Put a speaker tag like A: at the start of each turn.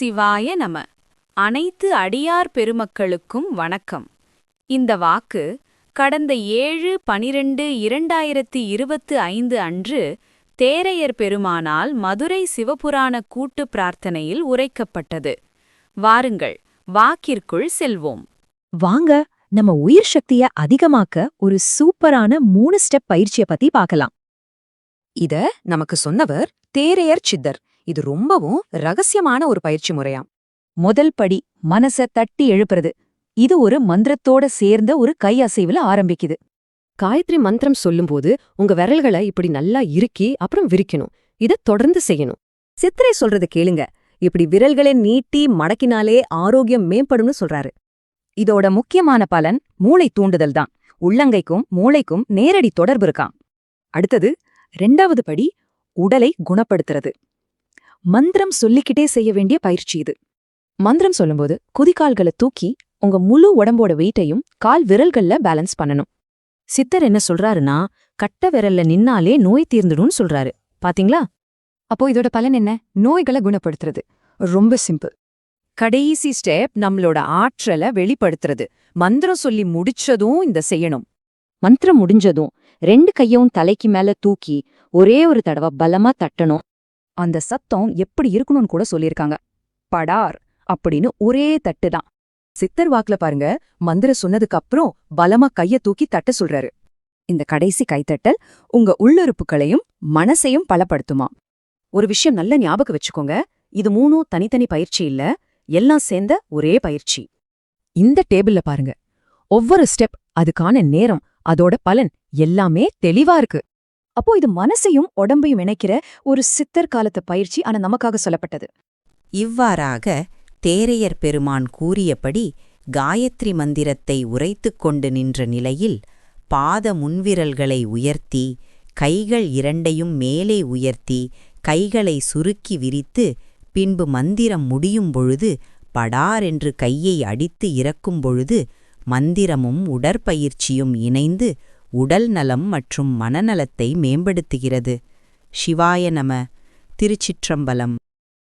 A: சிவாய நம. அனைத்து அடியார் பெருமக்களுக்கும் வணக்கம். இந்த வாக்கு கடந்த ஏழு பனிரெண்டு இரண்டாயிரத்தி இருபத்து ஐந்து அன்று தேரையர் பெருமானால் மதுரை சிவபுராண கூட்டு பிரார்த்தனையில் உரைக்கப்பட்டது. வாருங்கள் வாக்கிற்குள் செல்வோம்.
B: வாங்க நம்ம உயிர் சக்திய அதிகமாக்க ஒரு சூப்பரான மூணு ஸ்டெப் பயிற்சிய பத்தி பார்க்கலாம்.
C: இத நமக்கு சொன்னவர் தேரையர் சித்தர். இது ரொம்பவும் ரகசியமான ஒரு பயிற்சி முறையாம்.
B: முதல் படி மனச தட்டி எழுப்புறது. இது ஒரு மந்திரத்தோட சேர்ந்த ஒரு கை அசைவுல ஆரம்பிக்குது.
D: காயத்ரி மந்திரம் சொல்லும்போது உங்க விரல்களை இப்படி நல்லா இறுக்கி அப்புறம் விரிக்கணும். இத தொடர்ந்து செய்யணும்.
C: சித்திரை சொல்றது கேளுங்க. இப்படி விரல்களை நீட்டி மடக்கினாலே ஆரோக்கியம் மேம்படும்னு சொல்றாரு.
B: இதோட முக்கியமான பலன் மூளை தூண்டுதல் தான். உள்ளங்கைக்கும் மூளைக்கும் நேரடி தொடர்பு இருக்காம். அடுத்தது ரெண்டாவது படி உடலை குணப்படுத்துறது. மந்திரம் சொல்லிக்கிட்டே செய்ய வேண்டிய பயிற்சி இது. மந்திரம் சொல்லும்போது குதிகால்களை தூக்கி உங்க முழு உடம்போட வெயிட்டையும் கால் விரல்கள்ல பேலன்ஸ் பண்ணணும்.
D: சித்தர் என்ன சொல்றாருன்னா கட்ட விரல்ல நின்னாலே நோய் தீர்ந்துடும்னு சொல்றாரு. பாத்தீங்களா?
B: அப்போ இதோட பலன் என்ன? நோய்களை குணப்படுத்துறது. ரொம்ப சிம்பிள்.
C: கடைசி ஸ்டெப் நம்மளோட ஆற்றலை வெளிப்படுத்துறது. மந்திரம் சொல்லி முடிச்சதும் இந்த செய்யணும்.
B: மந்திரம் முடிஞ்சதும் ரெண்டு கையும் தலைக்கு மேல தூக்கி ஒரே ஒரு தடவை பலமா தட்டணும். அந்த சத்தம் எப்படி இருக்கணும்னு கூட சொல்லியிருக்காங்க. படார் அப்படின்னு ஒரே தட்டு தான்.
C: சித்தர் வாக்குல பாருங்க மந்திரம் சொன்னதுக்கு அப்புறம் பலமா கைய தூக்கி தட்ட சொல்றாரு. இந்த கடைசி கைத்தட்டல் உங்க உள்ளுறுப்புகளையும் மனசையும் பலப்படுத்துமா. ஒரு விஷயம் நல்ல ஞாபகம் வச்சுக்கோங்க இது மூணும் தனித்தனி பயிற்சி இல்ல எல்லாம் சேர்ந்த ஒரே பயிற்சி. இந்த டேபிள்ல பாருங்க ஒவ்வொரு ஸ்டெப் அதுக்கான நேரம் அதோட பலன் எல்லாமே தெளிவா இருக்கு.
B: அப்போ இது மனசையும் உடம்பையும் இணைக்கிற ஒரு சித்தர் காலத்து பயிற்சி ஆனா நமக்காக சொல்லப்பட்டது.
E: இவ்வாறாக தேரையர் பெருமான் கூறியபடி காயத்ரி மந்திரத்தை உரைத்து கொண்டு நின்ற நிலையில் பாத முன்விரல்களை உயர்த்தி கைகள் இரண்டையும் மேலே உயர்த்தி கைகளை சுருக்கி விரித்து பின்பு மந்திரம் முடியும் பொழுது படாரென்று கையை அடித்து இறக்கும் பொழுது மந்திரமும் உடற்பயிற்சியும் இணைந்து உடல் நலம் மற்றும் மனநலத்தை மேம்படுத்துகிறது. சிவாய நம. திருச்சிற்றம்பலம்.